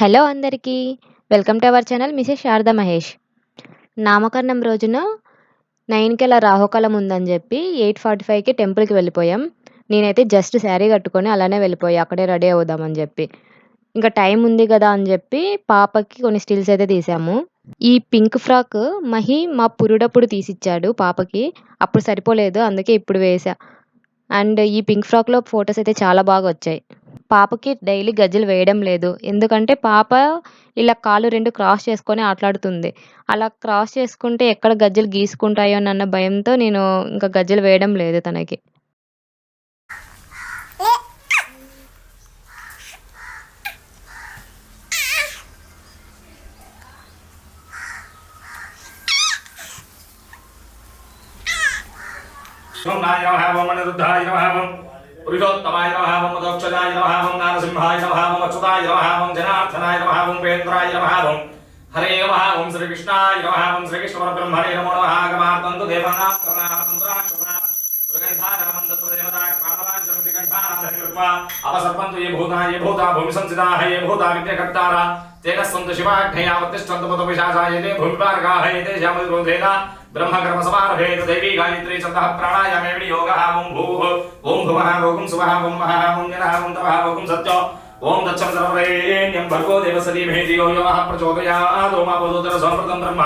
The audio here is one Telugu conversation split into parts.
హలో అందరికీ. Welcome to our channel Mrs Sharada Mahesh. నామకరణం రోజున నైన్కి అలా రాహుకాలం ఉందని చెప్పి ఎయిట్ ఫార్టీ ఫైవ్కి టెంపుల్కి వెళ్ళిపోయాం. నేనైతే జస్ట్ శారీ కట్టుకొని అలానే వెళ్ళిపోయా. అక్కడే రెడీ అవుదామని చెప్పి. ఇంకా టైం ఉంది కదా అని చెప్పి పాపకి కొన్ని స్టిల్స్ అయితే తీసాము. ఈ పింక్ ఫ్రాక్ మహి మా పురుడప్పుడు తీసిచ్చాడు పాపకి. అప్పుడు సరిపోలేదు అందుకే ఇప్పుడు వేసా. అండ్ ఈ పింక్ ఫ్రాక్లో ఫొటోస్ అయితే చాలా బాగా వచ్చాయి. పాపకి డైలీ గజ్జలు వేయడం లేదు. ఎందుకంటే పాప ఇలా కాళ్ళు రెండు క్రాస్ చేసుకొని ఆటలాడుతుంది. అలా క్రాస్ చేసుకుంటే ఎక్కడ గజ్జలు గీసుకుంటాయో అన్న భయంతో నేను ఇంకా గజ్జలు వేయడం లేదు తనకి. సోమ్నాయ నమః ఓం అనిరుద్ధాయ నమః ఓం పురుషోత్తమాయ నమః ఓం మదోక్షజాయ నమః ఓం నారసింహాయ నమః ఓం అచ్యుతాయ నమః ఓం జనార్దనాయ నమః ఓం ఉపేంద్రాయ నమః ఓం హరే నమః ఓం శ్రీకృష్ణాయ నమః ఓం శ్రీకృష్ణ పరబ్రహ్మణే నమో నమః ఆగమార్తంతు దేవానాం కరుణానందరాక్షసాం సుగంధారమం తత్రదేవతా కామలాంచనం త్రికంఠానాథ కృపా అపసర్పంతు ఏ భూతా ఏ భూతా భూమి సంసిదాః ఏ భూతా విద్యకర్తారా తేన సంతు శివాఘ్నయా ఉత్తిష్టంతు మత పిశాచాయ తే భూమిపార్గాః ఏతే శామద్రోధేన బ్రహ్మకర్మ సమారభేత దేవీ గాయత్రీ చందః ప్రాణాయామే వినియోగः ఓం భూః ఓం భువః ఓం సువః ఓం మహః ఓం జనః ఓం తపః ఓం సత్యో ఓం దచ్చం సర్వరేణ్యం భర్గో దేవస్య ధీమహి ధియో యో నః ప్రచోదయాత్ ఓం అపోదోదర సంవృతం బ్రహ్మ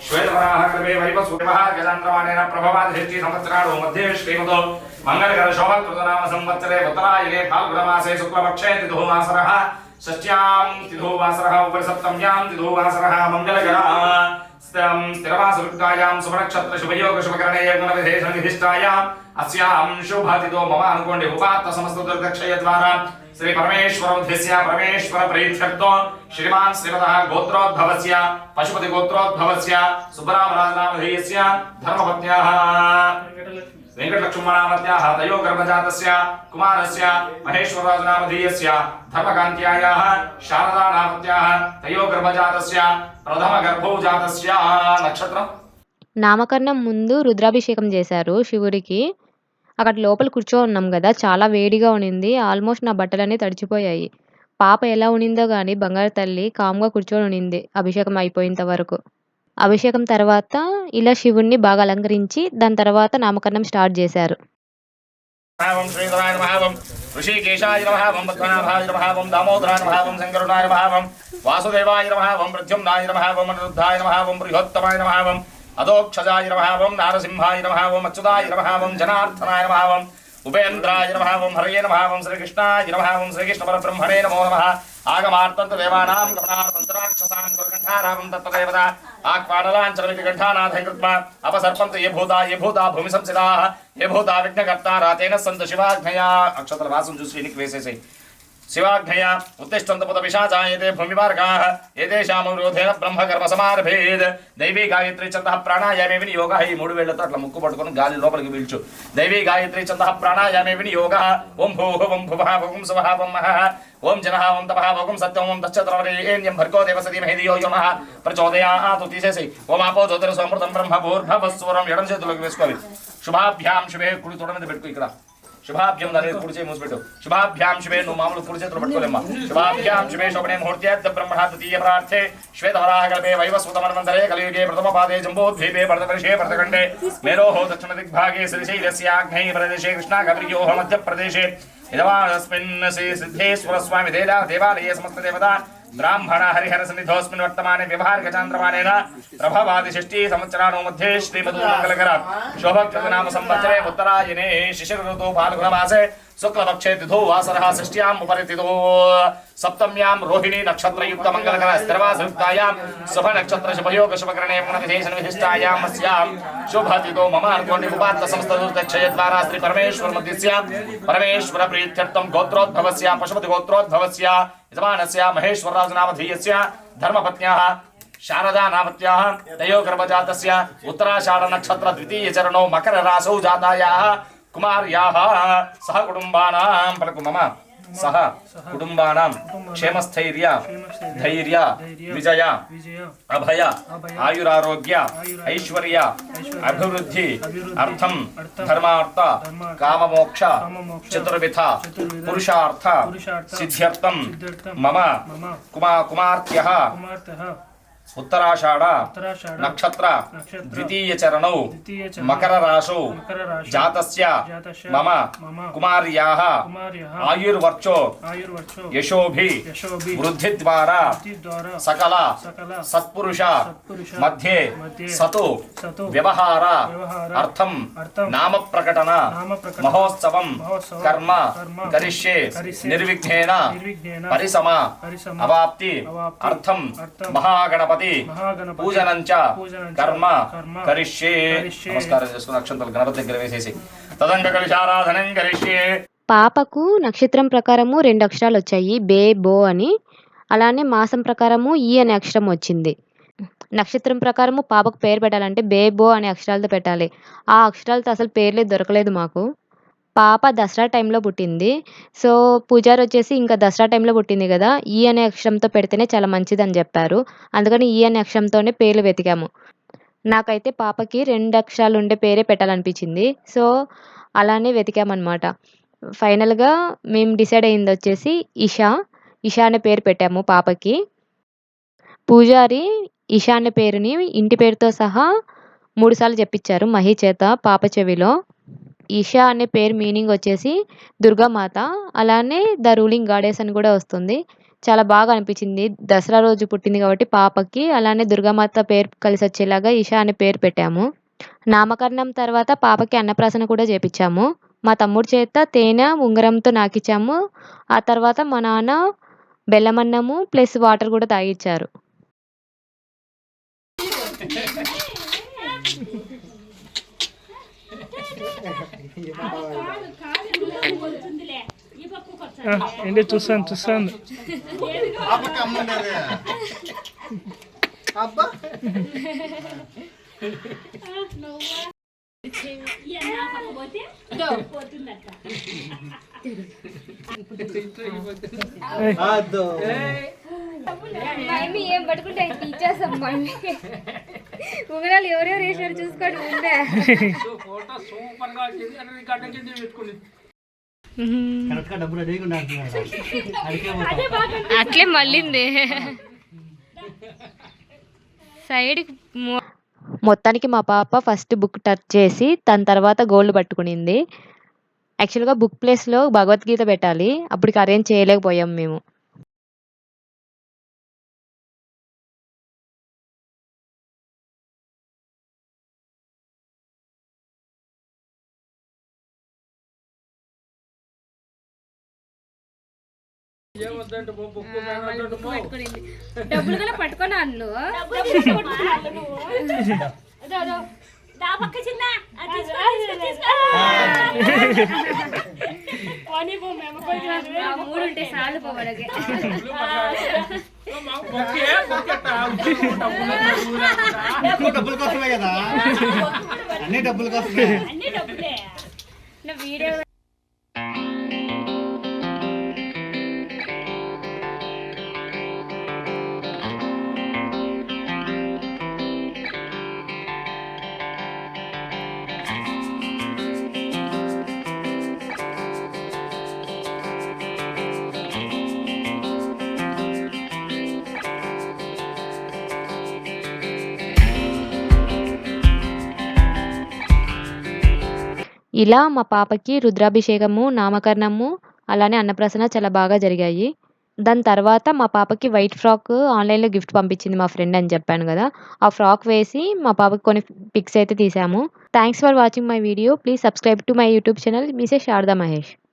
భూర్భవస్వరం శివాభ్యాం శివే శోభనే ముహూర్తే అద్య సంవత్సరాడు మధ్యే శ్రీమతో మంగళకర శోభకృతనామ సంవత్సరే ఉత్తరాయణే ఫాల్గుణమాసే శుక్లపక్షే తిథోమాసరः షష్ట్యాం తిథోవాసరः ఉపరి సప్తమ్యాం తిథోవాసరः మంగళకరः స్థిరం స్థిరవాసరుక్తాయాం శుభనక్షత్ర శుభయోగ శుభకరణే గుణ విశేష నిధిష్టాయాం అస్యాం శుభతితో మమ అనుకోండి ఉపాత్త సమస్త దుర్గక్షయ ద్వారా. శ్రీ పరమేశ్వరోధ్యస్య పరమేశ్వర ప్రీత్యర్థో. శ్రీమాన్ శ్రీమద గోత్రోద్భవస్య పశుపతి గోత్రోద్భవస్య సుబ్బరామరాజనామధేయస్య ధర్మపత్న్యాః. వెంకటలక్ష్మణామత్యాः తయో గర్భజాతస్య కుమారస్య మహేశ్వరరాజనామధేయస్య ధర్మకాంత్యాయాः శారదానామత్యాः తయో గర్భజాతస్య ప్రథమ గర్భోజాతస్య నక్షత్రం నామకరణం ముందు రుద్రాభిషేకం చేశారు శివుడికి. అక్కడ లోపల కూర్చో ఉన్నాం కదా చాలా వేడిగా ఉనింది ఆల్మోస్ట్ నా బట్టలన్నీ తడిచిపోయాయి. పాప ఎలా ఉనిందో కానీ బంగారు తల్లి కామ్గా కూర్చొని ఉనింది అభిషేకం అయిపోయేంత వరకు. అభిషేకం తర్వాత ఇలా శివుణ్ణి బాగా అలంకరించి దాని తర్వాత నామకరణం స్టార్ట్ చేశారు. భావం శ్రీధరాయ నమః ఓం ఋషికేశాయ నమః ఓం పద్మనాభాయ నమః ఓం దామోదరాయ నమః ఓం శంకరుడాయ భావం ఓం వాసుదేవాయ నమః ఓం ప్రద్యుమ్నాయ నమః ఓం అనిరుద్ధాయ నమః ఓం బృహత్తమాయ నమః అదోక్షజాయ నమః నారసింహాయ నమః అచ్యుతాయ నమః జనార్దనాయ నమః ఉపేంద్రాయ నమః ఓం హరయే శ్రీకృష్ణాయ నమః శ్రీకృష్ణ పరబ్రహ్మణే నమో నమః. ఆగమార్తంత దేవానాం గమనార్థంతరాక్షసాం దుర్గంధారావం తత్వదేవత ఆక్వాడలాంచలమితి గంఠానాథ కృత్మా అపసర్పంత ఏ భూతా ఏ భూతా భూమి సంసిదా ఏ భూతా విఘ్నకర్తారా తేన సంత శివాజ్ఞయా అక్షతల వాసం చూసి వెనక్కి వేసేసాయి శివాఘ్నయ ఉత్తిష్టంతపుత పిశాచాయతే భూమిమార్గాः. ఏతేషామవరోధేన బ్రహ్మకర్మ సమారభేద్. దైవీ గాయత్రి చంద ప్రాణాయామే వినియోగ. ఈ మూడు వేళ్ళతో అట్లా ముక్కు పట్టుకుని గాలి లోపలికి పీల్చు. దైవీ గాయత్రి చంద ప్రాణాయామే వినియోగ. ఓం భూః ఓం భువః ఓం సువః ఓం మహః ఓం జనః ఓం తపః ఓం సత్యం ఓం దశ్చత్రవరేణ్యం భర్గో దేవసతి మహిదియో యమః. ప్రచోదయాతు తీసేసి. ఓం ఆపో జ్యోతిర సమృతం బ్రహ్మ భూర్భవస్వరం ఎడం చేతులకు వేసుకోవాలి. శుభాభ్యాం శుభే కుడి తొడ మీద పెట్టుకో ఇక్కడ. ಶುಭಾಭ್ಯಂ ನರೇ ಕುರ್ಚೆ ಮುಸ್ಬಿಟ್ಟು ಶುಭಾಭ್ಯಾಂ ಶುಭೇ ನು ಮಾಮೂಲು ಕುರ್ಚೆ ತರ ಪಟ್ಕೊಲೆಮ್ಮ ಶುಭಾಭ್ಯಾಂ ಶುಭೇ ಶೋಭನೆ ಮುಹೂರ್ತ್ಯಾದ ಬ್ರಹ್ಮಣ ತೃತೀಯ ಪ್ರಾರ್ಥೆ ಶ್ವೇತವರಾಹ ಗಲ್ಪೆ ವೈವಸ್ವತ ಮನ್ವಂತರೆ ಕಲಿಯುಗೆ ಪ್ರಥಮ ಪಾದೆ ಜಂಬೋದ್ವೀಪೆ ಭರತಪರಿಷೇ ಭರತಖಂಡೆ ಮೇರೋಹ ದಕ್ಷಿಣ ದಿಗ್ಭಾಗೆ ಸಿರಿಶೈರಸ್ಯಾಗ್ನೇ ಪ್ರದೇಶೆ ಕೃಷ್ಣ ಗೌರಿಯೋಹ ಮಧ್ಯಪ್ರದೇಶೆ ಯಜಮಾನಸ್ಮಿನ್ ಶ್ರೀ ಸಿದ್ಧೇಶ್ವರ ಸ್ವಾಮಿ ದೇವಾಲಯ ಸಮಸ್ತ ದೇವತಾ దేవతా బ్రాహ్మణ హరిహర సన్నిధోస్మిన్ వర్తమానే వ్యవహారిక చాంద్రమానేన ప్రభవాది షష్ఠీ సంవత్సరాణో మధ్యే శ్రీమదూ మంగళకర శోభకృత నామ సంవత్సరే ఉత్తరాయణే శిశిర ఋతు ఫాల్గుణ మాసే శుక్లపక్షే తిథో వాసరः షష్ట్యాం ఉపరి తిథో సప్తమ్యాం రోహిణీ నక్షత్రయుక్త మంగళకర స్థిరవాసయుక్తాయాం శుభ నక్షత్ర యజమానస్య మహేశ్వరరాజు నామధేయస్య విశేషణ ధర్మపత్న్యాः శారదా నామత్యాः తయో గర్భజాతస్య ఉత్తరాషాఢ నక్షత్ర ద్వితీయ చరణో మకర రాసౌ జాతాయాः కుమార్యాः సహ కుటుంబానాం పలుకు మమ. सह कुटुम्बानां क्षेमस्थैर्य धैर्य विजय अभय आयुरारोग्य ऐश्वर्य अभिवृद्धि अर्थम धर्मार्थ काममोक्ष चतुर्विध पुरुषार्थ सिद्ध्यर्थम मम कुमार कुमार्त्यः ఉత్తరాషాఢ నక్షత్ర ద్వితీయ చరణౌ మకర రాశౌ జాతస్య మమ కుమార్యాः ఆయుర్వర్చో యశోభి వృద్ధి ద్వారా సకల సత్పురుష మధ్యే సతు వ్యవహార అర్థం నామ ప్రకటన మహోత్సవం కర్మ కరిష్యే నిర్విఘ్నేన పరిసమ అవాప్తి అర్థం మహాగణపతి మహాగణపతి పూజనం చ పూజనం చ కర్మ కరిష్యే. నమస్కారం చేసుకుని అక్షంతలు గణపతి దగ్గర వేసేసి. తదంగ కలిశారాధనం కరిష్యే. పాపకు నక్షత్రం ప్రకారము రెండు అక్షరాలు వచ్చాయి. బే బో అని. అలానే మాసం ప్రకారము ఈ అనే అక్షరం వచ్చింది. నక్షత్రం ప్రకారము పాపకు పేరు పెట్టాలంటే బే బో అనే అక్షరాలతో పెట్టాలి. ఆ అక్షరాలతో అసలు పేర్లే దొరకలేదు మాకు. పాప దసరా టైంలో పుట్టింది. సో పూజారి వచ్చేసి ఇంకా దసరా టైంలో పుట్టింది కదా ఈ అనే అక్షరంతో పెడితేనే చాలా మంచిదని చెప్పారు. అందుకని ఈ అనే అక్షరంతోనే పేర్లు వెతికాము. నాకైతే పాపకి రెండు అక్షరాలు ఉండే పేరే పెట్టాలనిపించింది. సో అలానే వెతికామన్నమాట. ఫైనల్గా మేము డిసైడ్ అయింది వచ్చేసి ఇషా ఇషా అనే పేరు పెట్టాము పాపకి. పూజారి ఇషా అనే పేరుని ఇంటి పేరుతో సహా మూడుసార్లు చెప్పించారు మహి చేత పాప చెవిలో. ఈషా అనే పేరు మీనింగ్ వచ్చేసి దుర్గామాత. అలానే ద రూలింగ్ గాడెస్ అని కూడా వస్తుంది. చాలా బాగా అనిపించింది. దసరా రోజు పుట్టింది కాబట్టి పాపకి. అలానే దుర్గామాత పేరు కలిసి వచ్చేలాగా ఈషా అనే పేరు పెట్టాము. నామకరణం తర్వాత పాపకి అన్నప్రాసన కూడా చేపించాము. మా తమ్ముడు చేత తేనె ఉంగరంతో నాకిచ్చాము. ఆ తర్వాత మా నాన్న బెల్లమన్నము ప్లస్ వాటర్ కూడా తాగిచ్చారు. ఏంటి చూస్తాను చూస్తాను. ఏం పట్టుకుంటే టీచర్స్ అమ్మండి ఉంగరాలు ఎవరెవరు వేసారు చూసుకోండి పోతాం. అట్లే మళ్ళీంది. సైడ్ మొత్తానికి మా పాప ఫస్ట్ బుక్ టచ్ చేసి దాని తర్వాత గోల్డ్ పట్టుకునింది. యాక్చువల్గా బుక్ ప్లేస్లో భగవద్గీత పెట్టాలి. అప్పటికి అరేంజ్ చేయలేకపోయాం మేము. డబ్బులు కూడా పట్టుకొని అన్ను. మూడు ఉంటే చాలు పోవడకి డబ్బుల కోసమే కదా? అన్ని డబ్బుల కోసమే. నా వీడియో ఇలా మా పాపకి రుద్రాభిషేకము నామకరణము అలానే అన్నప్రాసన చాలా బాగా జరిగాయి. దాని తర్వాత మా పాపకి వైట్ ఫ్రాక్ ఆన్లైన్లో గిఫ్ట్ పంపించింది మా ఫ్రెండ్ అని చెప్పాను కదా. ఆ ఫ్రాక్ వేసి మా పాపకి కొన్ని పిక్స్ అయితే తీసాము. Thanks for watching my video please subscribe to my YouTube channel Mrs Sharada Mahesh